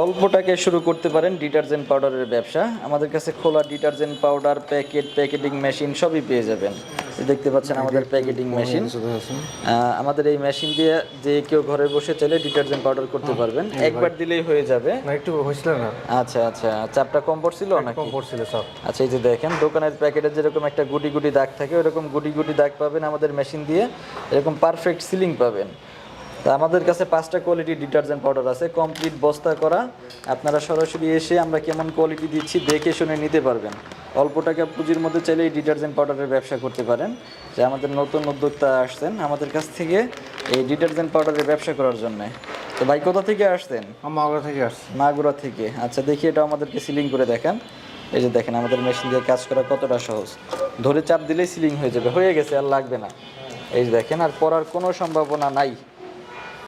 অল্প টাকায় শুরু করতে পারেন ডিটারজেন্ট পাউডারের ব্যবসা। আমাদের কাছে খোলা detergent powder packet packeting machine সবই পেয়ে যাবেন। দেখতে পাচ্ছেন আমাদের প্যাকেটিং মেশিন। আমাদের এই মেশিন দিয়ে যে কেউ ঘরে বসে চাইলে ডিটারজেন্ট পাউডার করতে পারবেন। একবার দিলেই হয়ে যাবে। না একটু হয়েছিল না? আচ্ছা আচ্ছা। চাপটা কম পড়ছিল নাকি? কম পড়ছিল সব আচ্ছা এই যে দেখেন দোকানের প্যাকেটে যেরকম একটা গুটি গুটি দাগ থাকে ওরকম গুটি গুটি দাগ পাবেন আমাদের মেশিন দিয়ে। এরকম পারফেক্ট সিলিং পাবেন। তা আমাদের কাছে পাঁচটা কোয়ালিটি ডিটারজেন্ট পাউডার আছে। কমপ্লিট বস্তা করা। আপনারা সরাসরি এসে আমরা কেমন কোয়ালিটি দিচ্ছি দেখে শুনে নিতে পারবেন। অল্প টাকা পুঁজির মধ্যে চাইলে এই ডিটারজেন্ট পাউডারের ব্যবসা করতে পারেন। যে আমাদের নতুন উদ্যোক্তা আসছেন আমাদের কাছ থেকে এই ডিটারজেন্ট পাউডারের ব্যবসা করার জন্যে। তো ভাই কোথা থেকে আসছেন? মাগুরা থেকে আসছে। মাগুরা থেকে। আচ্ছা দেখি এটা আমাদেরকে সিলিং করে দেখান। এই যে দেখেন আমাদের মেশিন দিয়ে কাজ করা কতটা সহজ। ধরে চাপ দিলেই সিলিং হয়ে যাবে। হয়ে গেছে আর লাগবে না। এই যে দেখেন আর পড়ার কোনো সম্ভাবনা নাই।